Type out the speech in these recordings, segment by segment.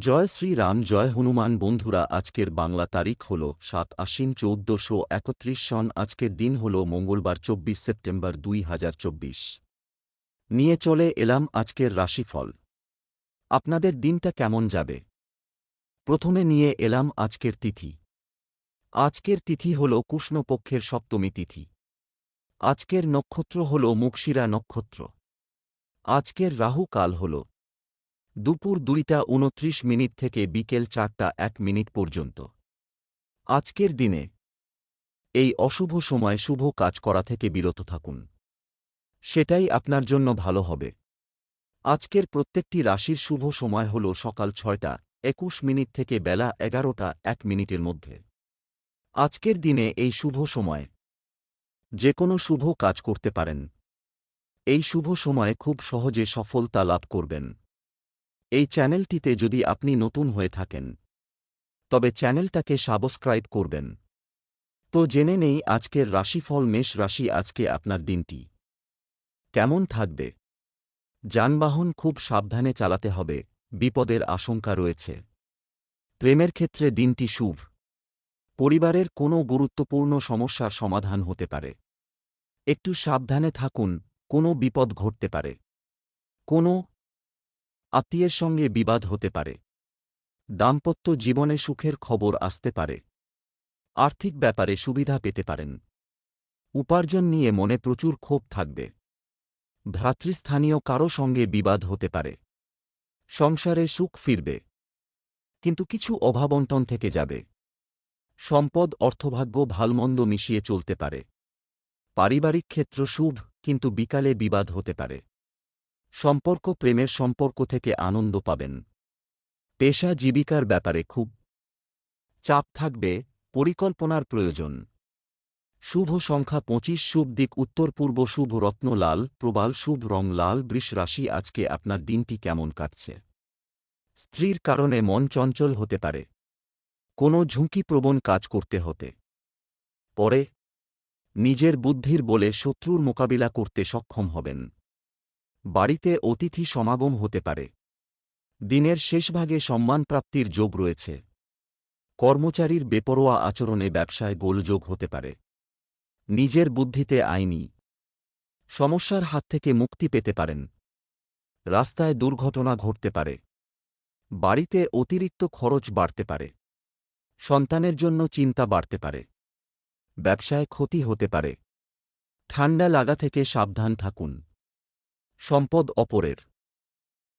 জয় শ্রীরাম জয় হনুমান। বন্ধুরা, আজকের বাংলা তারিখ হল সাত আশ্বিন চৌদ্দশো একত্রিশ সন। আজকের দিন হল মঙ্গলবার, চব্বিশ সেপ্টেম্বর দুই হাজার চব্বিশ। নিয়ে চলে এলাম আজকের রাশিফল। আপনাদের দিনটা কেমন যাবে? প্রথমে নিয়ে এলাম আজকের তিথি। আজকের তিথি হল কৃষ্ণপক্ষের সপ্তমী তিথি। আজকের নক্ষত্র হল মুকশিরা নক্ষত্র। আজকের রাহু কাল হল দুপুর দুইটা উনত্রিশ মিনিট থেকে বিকেল চারটা এক মিনিট পর্যন্ত। আজকের দিনে এই অশুভ সময় শুভ কাজ করা থেকে বিরত থাকুন। সেটাই আপনার জন্য ভালো হবে। আজকের প্রত্যেকটি রাশির শুভ সময় হল সকাল ছয়টা, একুশ মিনিট থেকে বেলা এগারোটা এক মিনিটের মধ্যে। আজকের দিনে এই শুভ সময় যে কোনো শুভ কাজ করতে পারেন। এই শুভ সময়ে খুব সহজে সফলতা লাভ করবেন। এই চ্যানেলটিতে যদি আপনি নতুন হয়ে থাকেন, তবে চ্যানেলটাকে সাবস্ক্রাইব করবেন। তো জেনে নেই আজকের রাশিফল মেষ রাশি আজকে আপনার দিনটি। কেমন থাকবে? যানবাহন খুব সাবধানে চালাতে হবে, বিপদের আশঙ্কা রয়েছে। প্রেমের ক্ষেত্রে দিনটি শুভ। পরিবারের কোনো গুরুত্বপূর্ণ সমস্যার সমাধান হতে পারে। একটু সাবধানে থাকুন, কোনো বিপদ ঘটতে পারে। কোনো আত্মীয়ের সঙ্গে বিবাদ হতে পারে। দাম্পত্য জীবনে সুখের খবর আসতে পারে। আর্থিক ব্যাপারে সুবিধা পেতে পারেন। উপার্জন নিয়ে মনে প্রচুর ক্ষোভ থাকবে। ভ্রাতৃস্থানীয় কারও সঙ্গে বিবাদ হতে পারে। সংসারে সুখ ফিরবে। কিন্তু কিছু অভাবন্টন থেকে যাবে। সম্পদ, অর্থভাগ্য, ভালমন্দ মিশিয়ে চলতে পারে। পারিবারিক ক্ষেত্র শুভ, কিন্তু বিকালে বিবাদ হতে পারে। সম্পর্ক প্রেমের সম্পর্ক থেকে আনন্দ পাবেন। পেশা জীবিকার ব্যাপারে খুব চাপ থাকবে, পরিকল্পনার প্রয়োজন। শুভ সংখ্যা পঁচিশ, শুভ দিক উত্তর পূর্ব, শুভ রত্ন লাল, প্রবাল, শুভ রং লাল, বৃষ রাশি, আজকে আপনার দিনটি কেমন কাটছে? স্ত্রীর কারণে মন চঞ্চল হতে পারে। কোনো ঝুঁকিপ্রবণ কাজ করতে হতে পরে। নিজের বুদ্ধির বলে শত্রুর মোকাবিলা করতে সক্ষম হবেন। বাড়িতে অতিথি সমাগম হতে পারে। দিনের শেষভাগে সম্মানপ্রাপ্তির যোগ রয়েছে। কর্মচারীর বেপরোয়া আচরণে ব্যবসায় গোলযোগ হতে পারে। নিজের বুদ্ধিতে আইনি সমস্যার হাত থেকে মুক্তি পেতে পারেন। রাস্তায় দুর্ঘটনা ঘটতে পারে। বাড়িতে অতিরিক্ত খরচ বাড়তে পারে। সন্তানের জন্য চিন্তা বাড়তে পারে। ব্যবসায় ক্ষতি হতে পারে। ঠান্ডা লাগা থেকে সাবধান থাকুন। সম্পদ অপরের।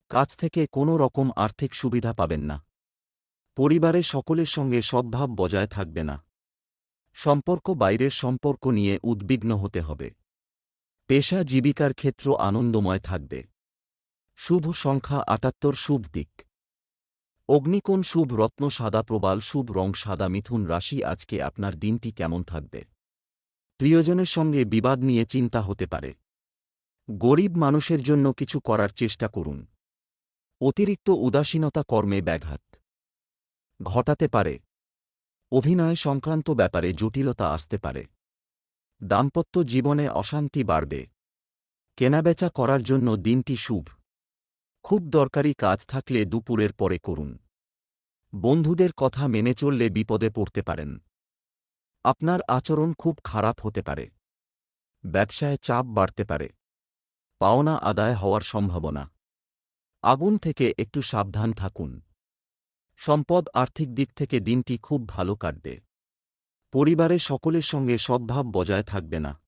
কাছ থেকে কোনো রকম আর্থিক সুবিধা পাবেন না। পরিবারে সকলের সঙ্গে সদ্ভাব বজায় থাকবে না। সম্পর্ক বাইরের সম্পর্ক নিয়ে উদ্বিগ্ন হতে হবে। পেশা জীবিকার ক্ষেত্র আনন্দময় থাকবে। শুভ সংখ্যা আটাত্তর শুভ দিক। অগ্নিকোণ শুভ রত্ন সাদা প্রবাল শুভ রং সাদা মিথুন রাশি আজকে আপনার দিনটি কেমন থাকবে? প্রিয়জনের সঙ্গে বিবাদ নিয়ে চিন্তা হতে পারে। গরিব মানুষের জন্য কিছু করার চেষ্টা করুন। অতিরিক্ত উদাসীনতা কর্মে ব্যাঘাত। ঘটাতে পারে। অভিনয় সংক্রান্ত ব্যাপারে জটিলতা আসতে পারে। দাম্পত্য জীবনে অশান্তি বাড়বে। কেনাবেচা করার জন্য দিনটি শুভ। খুব দরকারি কাজ থাকলে দুপুরের পরে করুন। বন্ধুদের কথা মেনে চললে বিপদে পড়তে পারেন। আপনার আচরণ খুব খারাপ হতে পারে। ব্যবসায় চাপ বাড়তে পারে। পাওনা আদায় হওয়ার সম্ভাবনা। আগুন থেকে একটু সাবধান থাকুন। সম্পদ আর্থিক দিক থেকে দিনটি খুব ভালো কাটবে। পরিবারে সকলের সঙ্গে সদ্ভাব বজায় থাকবে না।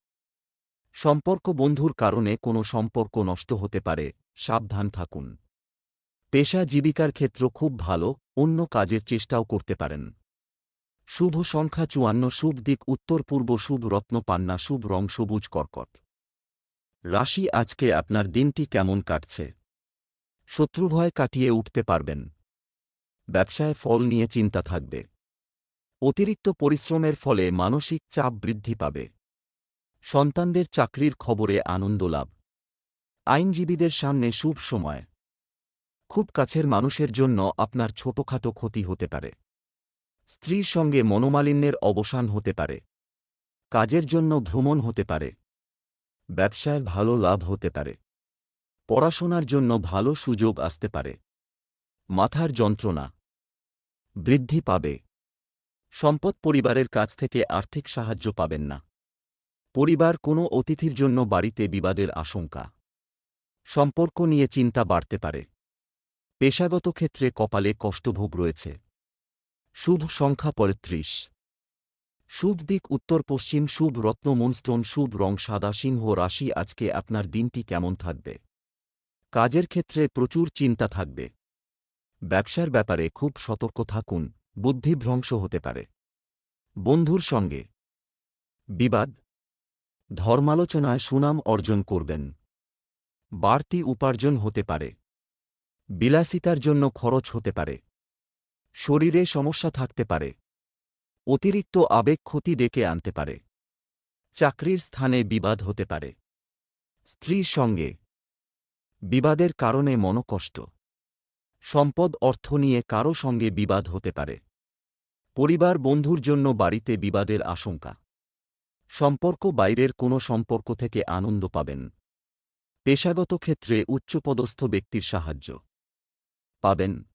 সম্পর্ক বন্ধুর কারণে কোনো সম্পর্ক নষ্ট হতে পারে, সাবধান থাকুন। পেশা জীবিকার ক্ষেত্র খুব ভালো, অন্য কাজের চেষ্টাও করতে পারেন। শুভ সংখ্যা চুয়ান্ন, শুভ দিক উত্তর পূর্ব, শুভ রত্ন পান্না, শুভ রং সবুজ কর্কট। রাশি আজকে আপনার দিনটি কেমন কাটছে? শত্রুভয় কাটিয়ে উঠতে পারবেন। ব্যবসায় ফল নিয়ে চিন্তা থাকবে। অতিরিক্ত পরিশ্রমের ফলে মানসিক চাপ বৃদ্ধি পাবে। সন্তানদের চাকরির খবরে আনন্দ লাভ। আইনজীবীদের সামনে শুভ সময়। খুব কাছের মানুষের জন্য আপনার ছোটখাটো ক্ষতি হতে পারে। স্ত্রীর সঙ্গে মনোমালিন্যের অবসান হতে পারে। কাজের জন্য ভ্রমণ হতে পারে। ব্যবসায় ভালো লাভ হতে পারে। পড়াশোনার জন্য ভালো সুযোগ আসতে পারে। মাথার যন্ত্রণা বৃদ্ধি পাবে। সম্পদ পরিবারের কাছ থেকে আর্থিক সাহায্য পাবেন না। পরিবার কোনো অতিথির জন্য বাড়িতে বিবাদের আশঙ্কা। সম্পর্ক নিয়ে চিন্তা বাড়তে পারে। পেশাগত ক্ষেত্রে কপালে কষ্টভোগ রয়েছে। শুভ সংখ্যা পঁয়ত্রিশ। শুভ দিক উত্তর পশ্চিম, শুভ রত্ন, মুনস্টোন, শুভ রং, সাদা সিংহ, রাশি, আজকে আপনার দিনটি কেমন থাকবে? কাজের ক্ষেত্রে প্রচুর চিন্তা থাকবে। ব্যবসার ব্যাপারে খুব সতর্ক থাকুন বুদ্ধিভ্রংশ হতে পারে। বন্ধুর সঙ্গে। বিবাদ। ধর্মালোচনায় সুনাম অর্জন করবেন। বাড়তি উপার্জন হতে পারে। বিলাসিতার জন্য খরচ হতে পারে। শরীরে সমস্যা থাকতে পারে। অতিরিক্ত আবেগ ক্ষতি ডেকে আনতে পারে। চাকরির স্থানে বিবাদ হতে পারে। স্ত্রীর সঙ্গে বিবাদের কারণে মনকষ্ট। সম্পদ অর্থ নিয়ে কারও সঙ্গে বিবাদ হতে পারে। পরিবার বন্ধুর জন্য বাড়িতে বিবাদের আশঙ্কা। সম্পর্ক বাইরের কোনো সম্পর্ক থেকে আনন্দ পাবেন। পেশাগত ক্ষেত্রে উচ্চপদস্থ ব্যক্তির সাহায্য। পাবেন।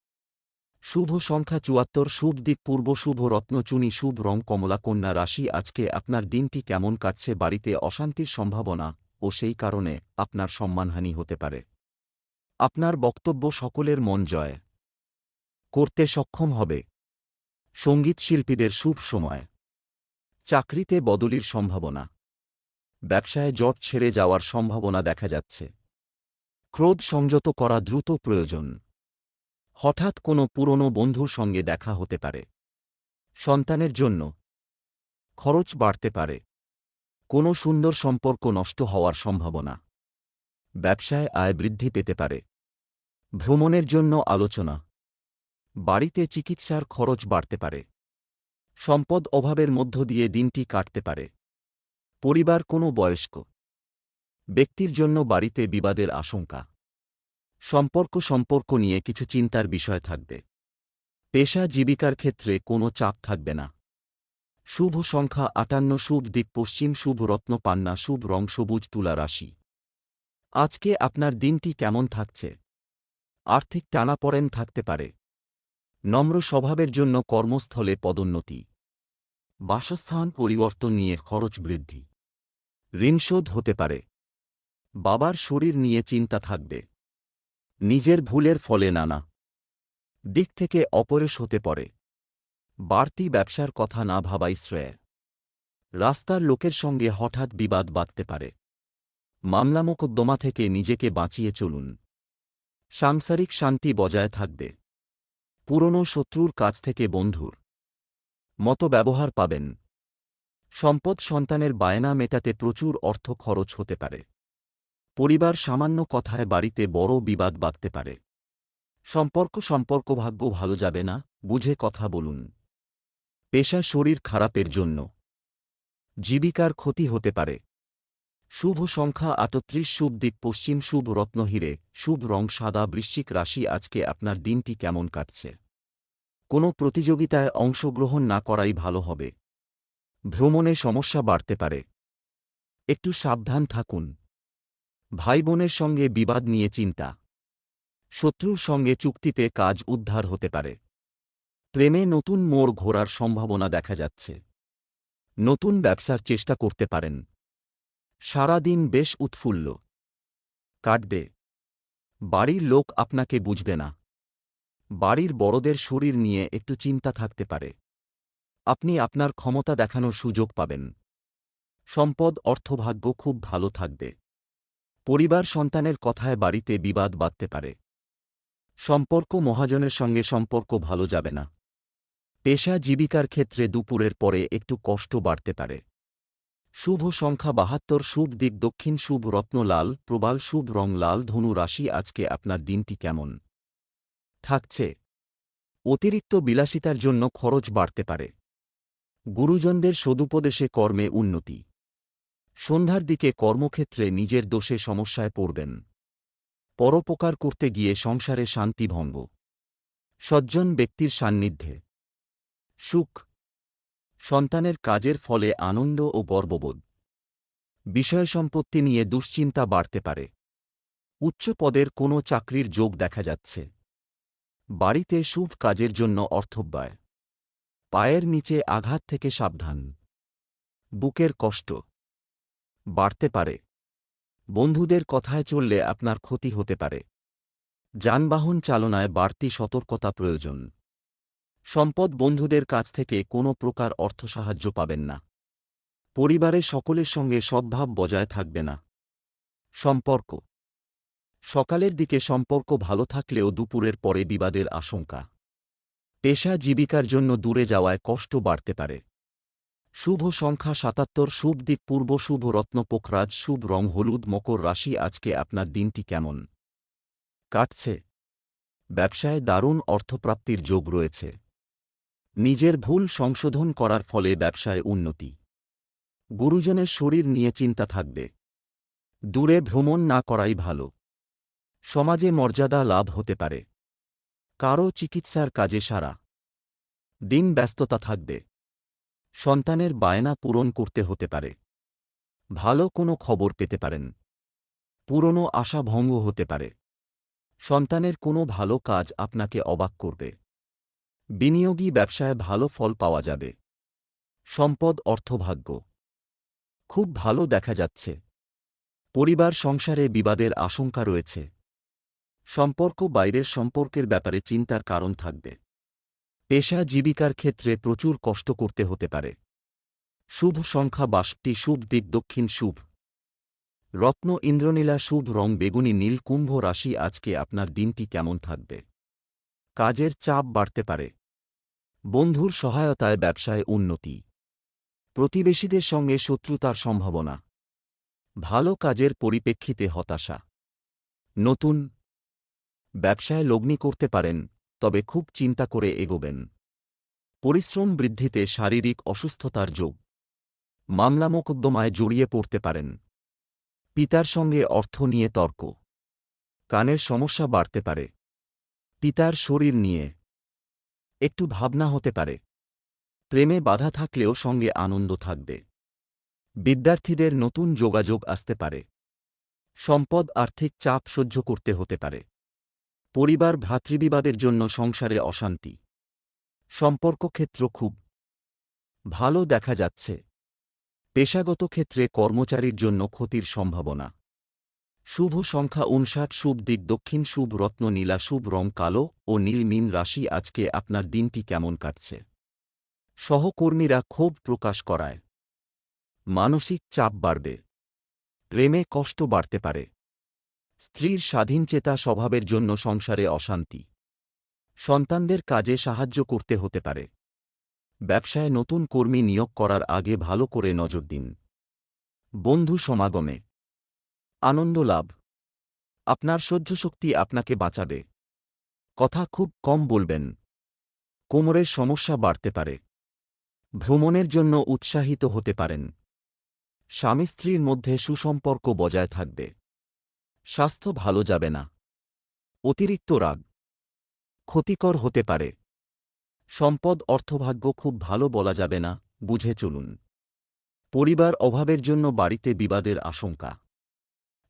শুভ সংখ্যা চুয়াত্তর, শুভ দিক পূর্ব, শুভ রত্নচুনি শুভ রং কমলা, কন্যা রাশি, আজকে আপনার দিনটি কেমন কাটছে, বাড়িতে অশান্তির সম্ভাবনা ও সেই কারণে আপনার সম্মানহানি হতে পারে। আপনার বক্তব্য সকলের মন জয়। করতে সক্ষম হবে। সংগীত শিল্পীদের শুভ সময়। চাকরিতে বদলির সম্ভাবনা। ব্যবসায় জট ছেড়ে যাওয়ার সম্ভাবনা দেখা যাচ্ছে। ক্রোধ সংযত করা দ্রুত প্রয়োজন। হঠাৎ কোনো পুরনো বন্ধুর সঙ্গে দেখা হতে পারে। সন্তানের জন্য খরচ বাড়তে পারে। কোনো সুন্দর সম্পর্ক নষ্ট হওয়ার সম্ভাবনা। ব্যবসায় আয় বৃদ্ধি পেতে পারে। ভ্রমণের জন্য আলোচনা। বাড়িতে চিকিৎসার খরচ বাড়তে পারে। সম্পদ অভাবের মধ্য দিয়ে দিনটি কাটতে পারে। পরিবার কোনো বয়স্ক ব্যক্তির জন্য বাড়িতে বিবাদের আশঙ্কা। সম্পর্ক সম্পর্ক নিয়ে কিছু চিন্তার বিষয় থাকবে। পেশা জীবিকার ক্ষেত্রে কোনো চাপ থাকবে না। শুভ সংখ্যা আটান্ন, শুভ দিক পশ্চিম, শুভ রত্ন পান্না, শুভ রং সবুজ তুলা রাশি। আজকে আপনার দিনটি কেমন থাকছে? আর্থিক টানাপড়েন থাকতে পারে। নম্র স্বভাবের জন্য কর্মস্থলে পদোন্নতি। বাসস্থান পরিবর্তন নিয়ে খরচ বৃদ্ধি। ঋণশোধ হতে পারে। বাবার শরীর নিয়ে চিন্তা থাকবে। নিজের ভুলের ফলে নানা দিক থেকে অপরেশ হতে পারে বাড়তি ব্যবসার কথা না ভাবাই শ্রেয়। রাস্তার লোকের সঙ্গে হঠাৎ বিবাদ বাঁধতে পারে। মামলা মোকদ্দমা থেকে নিজেকে বাঁচিয়ে চলুন। সাংসারিক শান্তি বজায় থাকবে। পুরনো শত্রুর কাছ থেকে বন্ধুর মতো ব্যবহার পাবেন। সম্পদ সন্তানের বায়না মেটাতে প্রচুর অর্থ খরচ হতে পারে। পরিবার সামান্য কথায় বাড়িতে বড় বিবাদ বাঁধতে পারে। সম্পর্ক সম্পর্ক ভাগ্য ভালো যাবে না, বুঝে কথা বলুন। পেশা শরীর খারাপের জন্য। জীবিকার ক্ষতি হতে পারে। শুভ সংখ্যা আটত্রিশ, শুভ দিক পশ্চিম, শুভ রত্নহীরে শুভ রং সাদা, বৃশ্চিক রাশি আজকে আপনার দিনটি কেমন কাটছে? কোনো প্রতিযোগিতায় অংশগ্রহণ না করাই ভালো হবে। ভ্রমণে সমস্যা বাড়তে পারে। একটু সাবধান থাকুন। ভাই বোনের সঙ্গে বিবাদ নিয়ে চিন্তা। শত্রুর সঙ্গে চুক্তিতে কাজ উদ্ধার হতে পারে। প্রেমে নতুন মোড় ঘোরার সম্ভাবনা দেখা যাচ্ছে। নতুন ব্যবসার চেষ্টা করতে পারেন। সারাদিন বেশ উৎফুল্ল। কাটবে। বাড়ির লোক আপনাকে বুঝবে না। বাড়ির বড়দের শরীর নিয়ে একটু চিন্তা থাকতে পারে। আপনি আপনার ক্ষমতা দেখানোর সুযোগ পাবেন। সম্পদ, অর্থভাগ্য খুব ভালো থাকবে। পরিবার সন্তানের কথায় বাড়িতে বিবাদ বাঁধতে পারে। সম্পর্ক মহাজনের সঙ্গে সম্পর্ক ভালো যাবে না। পেশা জীবিকার ক্ষেত্রে দুপুরের পরে একটু কষ্ট বাড়তে পারে। শুভ সংখ্যা বাহাত্তর, শুভ দিক দক্ষিণ, শুভ রত্ন লাল, প্রবাল, শুভ রং লাল, ধনু রাশি, আজকে আপনার দিনটি কেমন? থাকছে। অতিরিক্ত বিলাসিতার জন্য খরচ বাড়তে পারে। গুরুজনদের সদুপদেশে কর্মে উন্নতি। সন্ধ্যার দিকে কর্মক্ষেত্রে নিজের দোষে সমস্যায় পড়বেন। পরোপকার করতে গিয়ে সংসারে শান্তি ভঙ্গ। সজ্জন ব্যক্তির সান্নিধ্যে। সুখ। সন্তানের কাজের ফলে আনন্দ ও গর্ববোধ। বিষয় সম্পত্তি নিয়ে দুশ্চিন্তা বাড়তে পারে। উচ্চ পদের কোনো চাকরির যোগ দেখা যাচ্ছে। বাড়িতে শুভ কাজের জন্য অর্থব্যয়। পায়ের নিচে আঘাত থেকে সাবধান। বুকের কষ্ট। বাড়তে পারে। বন্ধুদের কথায় চললে আপনার ক্ষতি হতে পারে। যানবাহন চালনায় বাড়তি সতর্কতা প্রয়োজন। সম্পদ বন্ধুদের কাছ থেকে কোনো প্রকার অর্থ সাহায্য পাবেন না। পরিবারের সকলের সঙ্গে সদ্ভাব বজায় থাকবে না। সম্পর্ক। সকালের দিকে সম্পর্ক ভালো থাকলেও দুপুরের পরে বিবাদের আশঙ্কা। পেশা জীবিকার জন্য দূরে যাওয়ায় কষ্ট বাড়তে পারে। শুভ সংখ্যা সাতাত্তর, শুভ দিক পূর্ব, শুভ রত্ন পোখরাজ, শুভ রং হলুদ, মকর রাশি, আজকে আপনার দিনটি কেমন? কাটছে। ব্যবসায় দারুণ অর্থপ্রাপ্তির যোগ রয়েছে। নিজের ভুল সংশোধন করার ফলে ব্যবসায় উন্নতি। গুরুজনের শরীর নিয়ে চিন্তা থাকবে। দূরে ভ্রমণ না করাই ভালো। সমাজে মর্যাদা লাভ হতে পারে। কারও চিকিৎসার কাজে সারা দিন ব্যস্ততা থাকবে। সন্তানের বায়না পূরণ করতে হতে পারে। ভালো কোনো খবর পেতে পারেন। পুরনো আশা ভঙ্গ হতে পারে। সন্তানের কোনো ভালো কাজ আপনাকে অবাক করবে। বিনিয়োগী ব্যবসায় ভালো ফল পাওয়া যাবে। সম্পদ অর্থভাগ্য। খুব ভালো দেখা যাচ্ছে। পরিবার সংসারে বিবাদের আশঙ্কা রয়েছে। সম্পর্ক বাইরের সম্পর্কের ব্যাপারে চিন্তার কারণ থাকবে। পেশা জীবিকার ক্ষেত্রে প্রচুর কষ্ট করতে হতে পারে। শুভ সংখ্যা বাষট্টি, শুভ দিক দক্ষিণ শুভ। রত্ন ইন্দ্রনীলা, শুভ রং বেগুনি, নীল কুম্ভ রাশি, আজকে আপনার দিনটি কেমন থাকবে? কাজের চাপ বাড়তে পারে। বন্ধুর সহায়তায় ব্যবসায় উন্নতি। প্রতিবেশীদের সঙ্গে শত্রুতার সম্ভাবনা। ভালো কাজের পরিপ্রেক্ষিতে হতাশা। নতুন ব্যবসায় লগ্নি করতে পারেন। তবে খুব চিন্তা করে এগোবেন। পরিশ্রম বৃদ্ধিতে শারীরিক অসুস্থতার যোগ। মামলা মোকদ্দমায় জড়িয়ে পড়তে পারেন। পিতার সঙ্গে অর্থ নিয়ে তর্ক। কানের সমস্যা বাড়তে পারে। পিতার শরীর নিয়ে একটু ভাবনা হতে পারে। প্রেমে বাধা থাকলেও সঙ্গে আনন্দ থাকবে। বিদ্যার্থীদের নতুন যোগাযোগ আসতে পারে। সম্পদ আর্থিক চাপ সহ্য করতে হতে পারে। পরিবার ভ্রাতৃবিবাদের জন্য সংসারে অশান্তি। সম্পর্ক ক্ষেত্র খুব ভালো দেখা যাচ্ছে। পেশাগত ক্ষেত্রে কর্মচারীর জন্য ক্ষতির সম্ভাবনা। শুভ সংখ্যা উনষাট, শুভ দিক দক্ষিণ, শুভ রত্ন নীলা, শুভ রং কালো ও নীল মিন রাশি আজকে আপনার দিনটি কেমন কাটছে? সহকর্মীরা ক্ষোভ প্রকাশ করায়। মানসিক চাপ বাড়বে। প্রেমে কষ্ট বাড়তে পারে। স্ত্রীর স্বাধীনচেতা স্বভাবের জন্য সংসারে অশান্তি। সন্তানদের কাজে সাহায্য করতে হতে পারে। ব্যবসায় নতুন কর্মী নিয়োগ করার আগে ভালো করে নজর দিন। বন্ধু সমাগমে। আনন্দ লাভ। আপনার সহ্যশক্তি আপনাকে বাঁচাবে। কথা খুব কম বলবেন। কোমরের সমস্যা বাড়তে পারে। ভ্রমণের জন্য উৎসাহিত হতে পারেন। স্বামী স্ত্রীর মধ্যে সুসম্পর্ক বজায় থাকবে। স্বাস্থ্য ভালো যাবে না। অতিরিক্ত রাগ। ক্ষতিকর হতে পারে। সম্পদ অর্থভাগ্য খুব ভালো বলা যাবে না, বুঝে চলুন। পরিবার অভাবের জন্য বাড়িতে বিবাদের আশঙ্কা।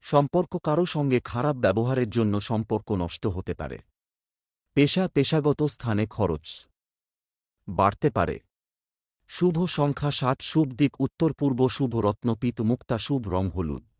সম্পর্ক কারও সঙ্গে খারাপ ব্যবহারের জন্য সম্পর্ক নষ্ট হতে পারে। পেশা পেশাগত স্থানে খরচ। বাড়তে পারে। শুভ সংখ্যা ষাট, শুভ দিক, উত্তর পূর্ব শুভ রত্নপিত মুক্তা, শুভ রং হলুদ।